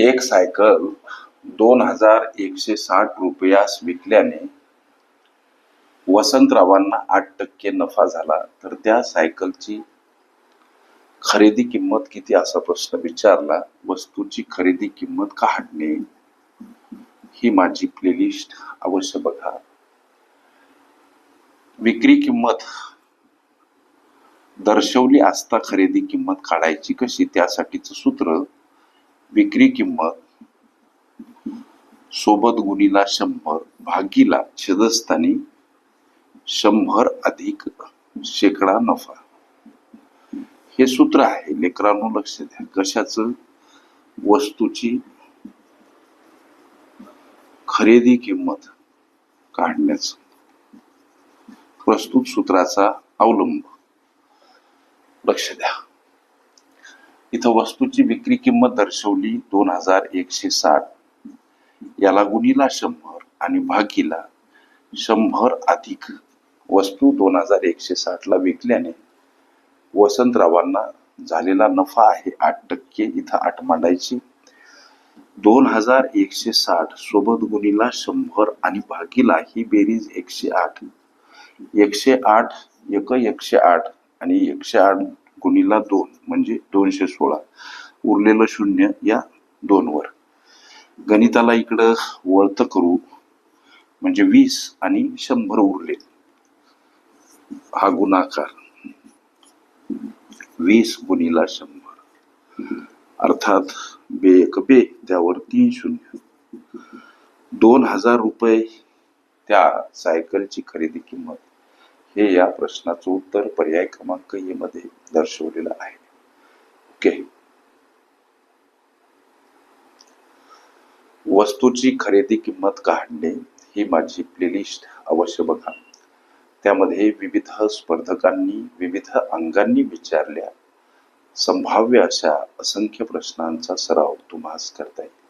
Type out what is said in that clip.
एक सायकल दोन हजार एकशे साठ रुपयास विकल्याने वसंतरावांना आठ टक्के नफा झाला. तर त्या सायकलची खरेदी किंमत किती? असा प्रश्न विचारला. वस्तूची खरेदी किंमत काढणे ही माझी प्लेलिस्ट अवश्य बघा. विक्री किंमत दर्शवली असता खरेदी किंमत काढायची कशी? त्यासाठीचं सूत्र विक्री किंमत सोबत गुणीला शंभर भागीला छेदस्थानी शंभर अधिक शेकडा नफा. हे सूत्र आहे लेकरांनो लक्ष द्या. कशाच? वस्तूची खरेदी किंमत काढण्याच. प्रस्तुत सूत्राचा अवलंब. लक्ष द्या. इथं वस्तूची विक्री किंमत दर्शवली दोन हजार एकशे साठ. याला गुणीला शंभर आणि भागीला शंभर अधिक वस्तू दोन हजार एकशे साठ ला विकल्याने वसंतरावांना झालेला नफा आहे आठ टक्के. इथं आठ मांडायची. दोन हजार एकशे साठ सोबत गुणीला शंभर आणि भागीला ही बेरीज एकशे आठ. एकशे आठ एक एकशे आठ आणि एकशे आठ गुणिला दोन म्हणजे दोनशे सोळा. उरलेलं शून्य या दोनवर. गणिताला इकडं वळतं करू म्हणजे वीस आणि शंभर उरले. हा गुणाकार. वीस गुणीला शंभर. अर्थात बे एक बे त्यावर तीन शून्य. दोन हजार रुपये त्या सायकलची खरेदी किंमत. हे या प्रश्नाचं उत्तर पर्याय क्रमांक ए मध्ये दर्शवलेलं आहे. ओके वस्तूची खरेदी किंमत काढणे ही माझी प्लेलिस्ट अवश्य बघा. त्यामध्ये विविध स्पर्धकांनी विविध अंगांनी विचारल्या. संभाव्य अशा असंख्य प्रश्नांचा सराव तुम्हास करता येईल.